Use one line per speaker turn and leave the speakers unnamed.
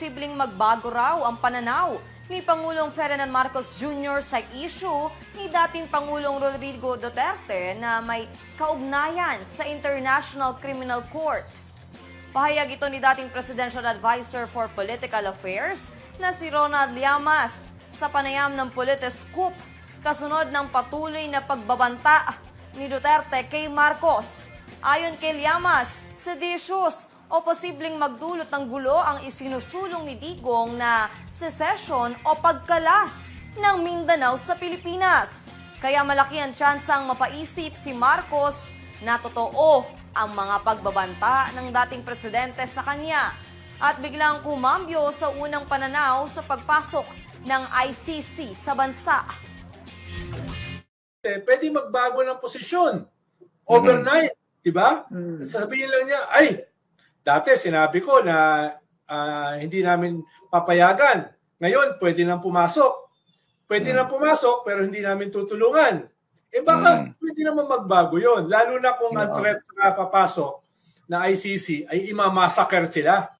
posibleng magbago raw ang pananaw ni Pangulong Ferdinand Marcos Jr. sa issue ni dating Pangulong Rodrigo Duterte na may kaugnayan sa International Criminal Court. Pahayag ito ni dating Presidential Advisor for Political Affairs na si Ronald Llamas sa panayam ng Politescoop kasunod ng patuloy na pagbabanta ni Duterte kay Marcos. Ayon kay Llamas, seditious o posibleng magdulot ng gulo ang isinusulong ni Digong na secession o pagkalas ng Mindanao sa Pilipinas. Kaya malaki ang tsansang mapaisip si Marcos na totoo ang mga pagbabanta ng dating presidente sa kanya at biglang kumambyo sa unang pananaw sa pagpasok ng ICC sa bansa.
eh, pwede magbago ng posisyon. Overnight, di ba? Sabihin lang niya, ay, dati sinabi ko na ah, hindi namin papayagan. Ngayon, pwede nang pumasok. Pwede nang pumasok, pero hindi namin tutulungan. Eh baka
Mm.
pwede naman magbago yon Lalo na kung ang
Yeah.
threat sa papasok na ICC ay imamassacre sila.